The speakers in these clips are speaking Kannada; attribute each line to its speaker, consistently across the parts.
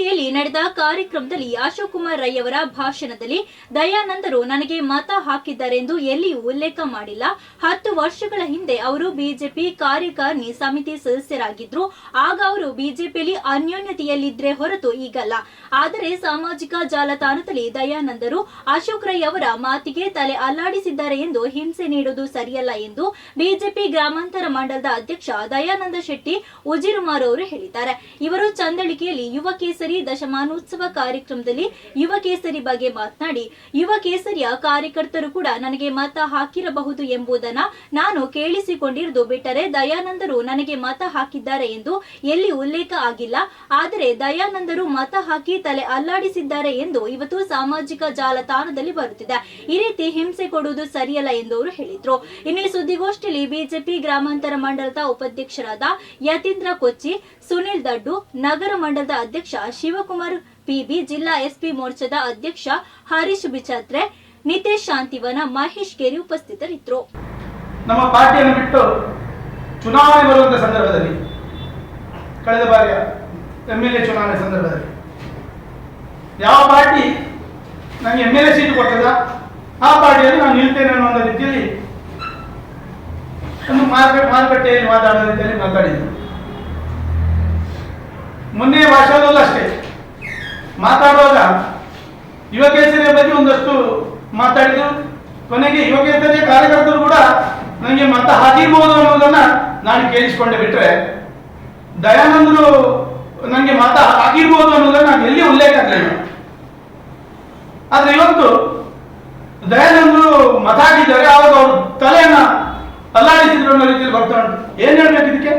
Speaker 1: ಚಂದಳಿಕೆಯಲ್ಲಿ ನಡೆದ ಕಾರ್ಯಕ್ರಮದಲ್ಲಿ ಅಶೋಕ್ ಕುಮಾರ್ ರೈ ಅವರ ಭಾಷಣದಲ್ಲಿ ದಯಾನಂದರು ನನಗೆ ಮತ ಹಾಕಿದ್ದಾರೆಂದು ಎಲ್ಲಿಯೂ ಉಲ್ಲೇಖ ಮಾಡಿಲ್ಲ. ಹತ್ತು ವರ್ಷಗಳ ಹಿಂದೆ ಅವರು ಬಿಜೆಪಿ ಕಾರ್ಯಕಾರಿಣಿ ಸಮಿತಿ ಸದಸ್ಯರಾಗಿದ್ರು. ಆಗ ಅವರು ಬಿಜೆಪಿಯಲ್ಲಿ ಅನ್ಯೋನ್ಯತೆಯಲ್ಲಿದ್ರೆ ಹೊರತು ಈಗಲ್ಲ. ಆದರೆ ಸಾಮಾಜಿಕ ಜಾಲತಾಣದಲ್ಲಿ ದಯಾನಂದರು ಅಶೋಕ್ ರೈ ಅವರ ಮಾತಿಗೆ ತಲೆ ಅಲ್ಲಾಡಿಸಿದ್ದಾರೆ ಎಂದು ಹಿಂಸೆ ನೀಡುವುದು ಸರಿಯಲ್ಲ ಎಂದು ಬಿಜೆಪಿ ಗ್ರಾಮಾಂತರ ಮಂಡಲದ ಅಧ್ಯಕ್ಷ ದಯಾನಂದ ಶೆಟ್ಟಿ ಉಜಿರುಮಾರ್ ಅವರು ಹೇಳಿದ್ದಾರೆ. ಇವರು ಚಂದಳಿಕೆಯಲ್ಲಿ ಯುವ ಕೇಸರಿ ದಶಮಾನೋತ್ಸವ ಕಾರ್ಯಕ್ರಮದಲ್ಲಿ ಯುವ ಕೇಸರಿ ಬಗ್ಗೆ ಮಾತನಾಡಿ, ಯುವ ಕೇಸರಿಯ ಕಾರ್ಯಕರ್ತರು ಕೂಡ ನನಗೆ ಮತ ಹಾಕಿರಬಹುದು ಎಂಬುದನ್ನ ನಾನು ಕೇಳಿಸಿಕೊಂಡಿರುವುದು ಬಿಟ್ಟರೆ ದಯಾನಂದರು ನನಗೆ ಮತ ಹಾಕಿದ್ದಾರೆ ಎಂದು ಎಲ್ಲಿ ಉಲ್ಲೇಖ ಆಗಿಲ್ಲ. ಆದರೆ ದಯಾನಂದರು ಮತ ಹಾಕಿ ತಲೆ ಅಲ್ಲಾಡಿಸಿದ್ದಾರೆ ಎಂದು ಇವತ್ತು ಸಾಮಾಜಿಕ ಜಾಲತಾಣದಲ್ಲಿ ಬರುತ್ತಿದೆ. ಈ ರೀತಿ ಹಿಂಸೆ ಕೊಡುವುದು ಸರಿಯಲ್ಲ ಎಂದು ಅವರು ಹೇಳಿದ್ರು. ಇನ್ನು ಸುದ್ದಿಗೋಷ್ಠಿಯಲ್ಲಿ ಬಿಜೆಪಿ ಗ್ರಾಮಾಂತರ ಮಂಡಲದ ಉಪಾಧ್ಯಕ್ಷರಾದ ಯತೀಂದ್ರ ಕೊಚ್ಚಿ, ಸುನಿಲ್ ದಡ್ಡು, ನಗರ ಮಂಡಲದ ಅಧ್ಯಕ್ಷ ಶಿವಕುಮಾರ್ ಪಿಬಿ ಜಿಲ್ಲಾ ಎಸ್ಪಿ ಮೋರ್ಚಾದ ಅಧ್ಯಕ್ಷ ಹರೀಶ್ ಬಿಚಾತ್ರೆ, ನಿತೇಶ್ ಶಾಂತಿವನ, ಮಹೇಶ್ ಕೇರಿ ಉಪಸ್ಥಿತರಿದ್ದರು.
Speaker 2: ನಮ್ಮ ಪಾರ್ಟಿಯನ್ನು ಬಿಟ್ಟು ಚುನಾವಣೆ ಬರುವಂತ ಸಂದರ್ಭದಲ್ಲಿ, ಕಳೆದ ಬಾರಿಯ ಎಂ ಎಲ್ ಎ ಚುನಾವಣೆ ಸಂದರ್ಭದಲ್ಲಿ, ಯಾವ ಪಾರ್ಟಿ ನನಗೆ ಎಂ ಎಲ್ ಎ ಸೀಟು ಕೊಟ್ಟದ, ಆ ಪಾರ್ಟಿಯಲ್ಲಿ ನಾನು ನಿಲ್ತೇನೆ ಅನ್ನೋ ಒಂದು ರೀತಿಯಲ್ಲಿ ಒಂದು ಮಾರುಕಟ್ಟೆ ಮಾರುಕಟ್ಟೆಯಲ್ಲಿ ಮಾತಾಡೋ ರೀತಿಯಲ್ಲಿ ಮಾತಾಡಿದ್ದೆ. ಮೊನ್ನೆ ಭಾಷಣದಲ್ಲೂ ಅಷ್ಟೇ. ಮಾತಾಡುವಾಗ ಯುವಕೇಶ್ವರಿಯ ಬಗ್ಗೆ ಒಂದಷ್ಟು ಮಾತಾಡಿದ್ರು. ಕೊನೆಗೆ ಯುವಕೇಶ್ವರಿಯ ಕಾರ್ಯಕರ್ತರು ಕೂಡ ನನಗೆ ಮತ ಹಾಕಿರ್ಬೋದು ಅನ್ನೋದನ್ನ ನಾನು ಕೇಳಿಸಿಕೊಂಡೆ ಬಿಟ್ರೆ, ದಯಾನಂದರು ನನಗೆ ಮತ ಹಾಕಿರ್ಬೋದು ಅನ್ನೋದನ್ನ ನಾನು ಎಲ್ಲಿ ಉಲ್ಲೇಖ ಆಗಲಿಲ್ಲ ಆದ್ರೆ ಇವತ್ತು ದಯಾನಂದರು ಮತ ಹಾಕಿದ್ದಾರೆ, ಆವಾಗ ಅವರು ತಲೆಯನ್ನ ಅಲ್ಲಾಡಿಸಿದ್ರು ಅನ್ನೋ ರೀತಿಯಲ್ಲಿ ಬರ್ತಾ ಉಂಟು. ಏನ್ ಹೇಳ್ಬೇಕು ಇದಕ್ಕೆ?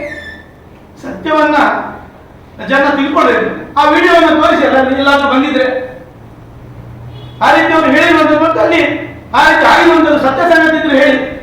Speaker 2: ಸತ್ಯವನ್ನ ಜನ ತಿಳ್ಕೊಳ್ಳಬೇಕು ಆ ವಿಡಿಯೋವನ್ನು ತೋರಿಸಿ ಅಲ್ಲ ಎಲ್ಲಾದ್ರೂ ಬಂದಿದ್ರೆ, ಆ ರೀತಿ ಅವರು ಹೇಳಿರುವಂತ ಮತ್ತು ಅಲ್ಲಿ ಆ ರೀತಿ ಆಗಿರುವಂತ ಸತ್ಯ ಸಂಗತಿ ಹೇಳಿ.